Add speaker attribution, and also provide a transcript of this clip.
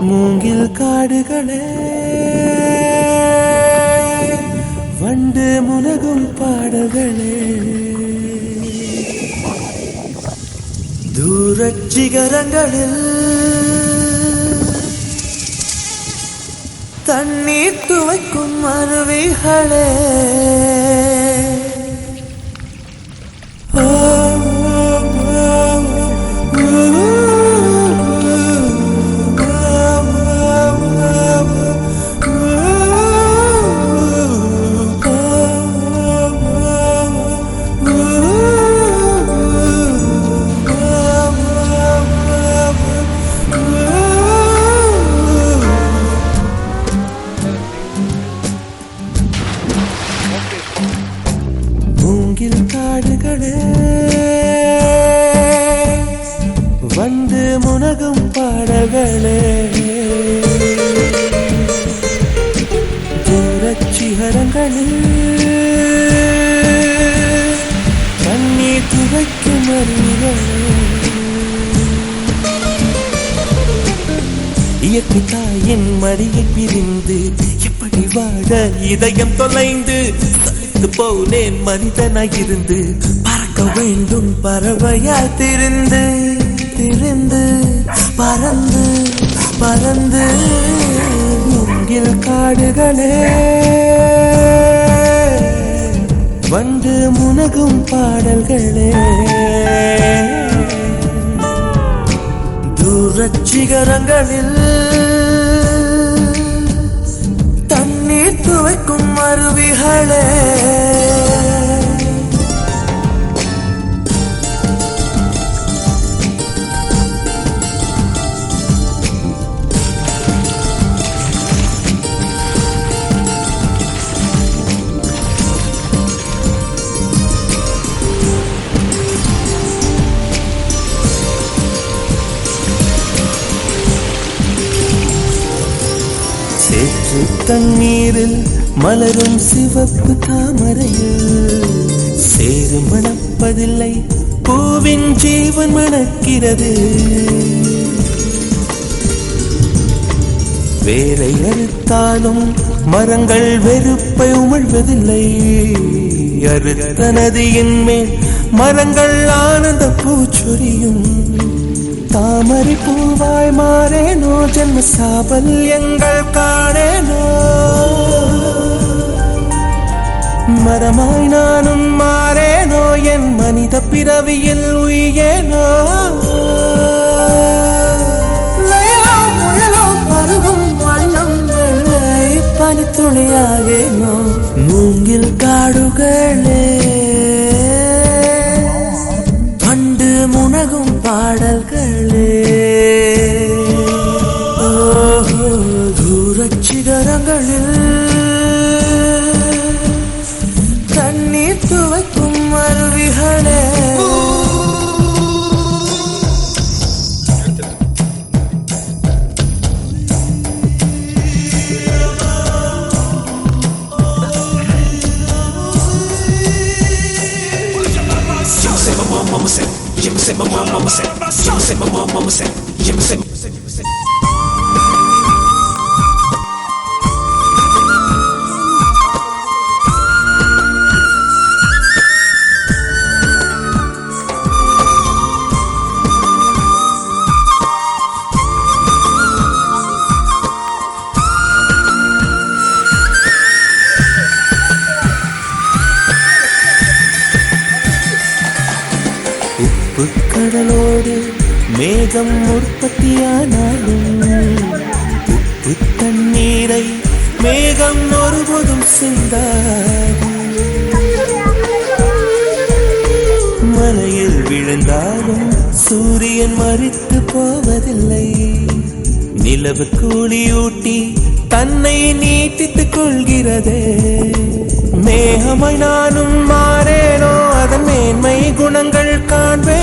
Speaker 1: மூங்கில் காடுகளே வண்டு முனகும் பாடல்களே. தூரச்சிகரங்களில் தண்ணீர் துவைக்கும் அருவிகளே. காடுகளே வந்து முனகும் பாடகளே தூரச் சிகரங்களில் துவைக்கும் அருவிகளே இயற்கை தாயின் மடியை பிரிந்து எப்படி வாழ இதயம் தொலைந்து சலித்து போனேன். மனிதனாயிருந்து பறக்க வேண்டும். பறவையா திருந்து திருந்து பறந்து பறந்து மூங்கில் காடுகளே. வந்து முனகும் பாடல்களே. தூரச் சிகரங்களில் துவைக்கும் அருவிகளே. சேற்று தண்ணீரில் மலரும் சிவப்பு தாமரையில் சேறு மணப்பதில்லை பூவின் ஜீவன் மணக்கிறது. வேலை அறுத்தாலும் மரங்கள் வெறுப்பை உமிழ்வதில்லை. அறுத்த நதியின் மேல் மரங்கள் ஆனந்த பூச்சொரியும். தாமரை பூவாய் மாற காணேனோ ஜென்ம சாபல்யங்கள் காணேனோ. மரமாய் நானும் மாறேனோ என் மனித பிறவியில் உயேனோ லயலோ பருகும் வண்ணம் வெள்ளை பனித்துளியாகேனோ.
Speaker 2: say, show say, my mom, mama say, yeah, say.
Speaker 1: உப்பு மேகம் உற்பத்தியானாலும் உப்பு தண்ணீரை மேகம் ஒருபோதும் சிந்தாது. மலையில் விழுந்தாலும் சூரியன் மறித்து போவதில்லை. நிலவு கூலியூட்டி தன்னை நீட்டித்துக் கொள்கிறதே. மேகமாய் நானும் மாறேனோ அதன் மேன்மை குணங்கள் காண்பேனோ